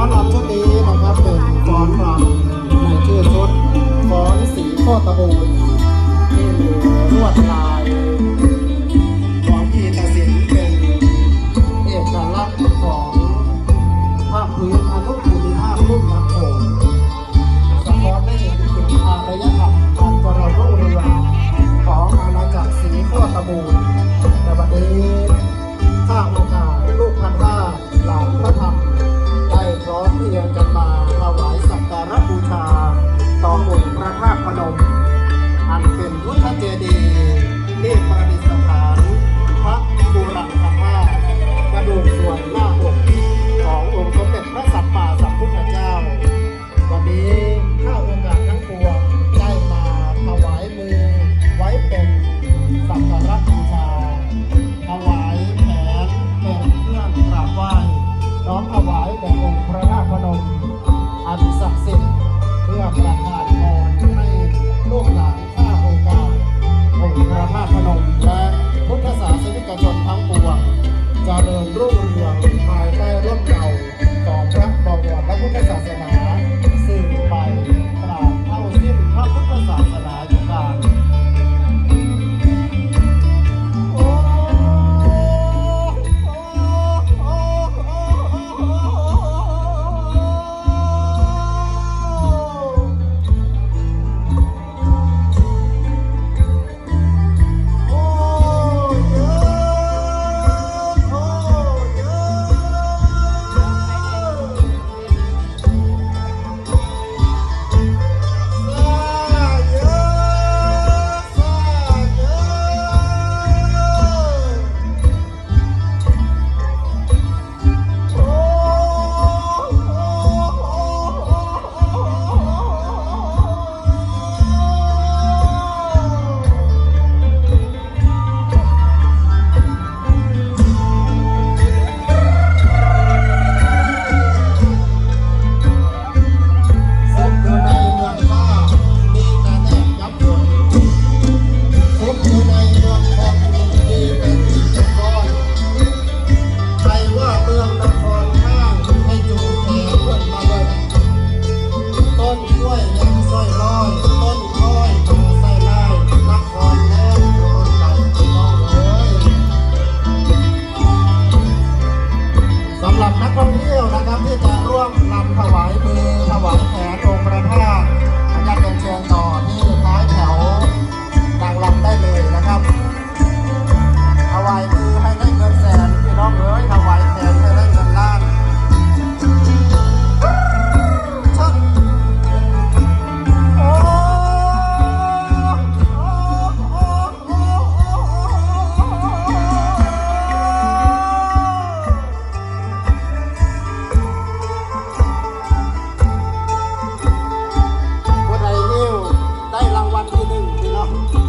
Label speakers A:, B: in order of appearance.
A: อนลำชุดนี้นะครับเป็นฟ้อนลำในชื่อชุดฟ้อนสีข้อตะบูนที่มีลวดลาย ต่อองค์พระราตุพนม อันเป็นพุทธเจดีย์ที่ วงเจริญรุ่งเรืองภายใต้ร่มเงาของพระบวรและพุทธศาสนา Bye.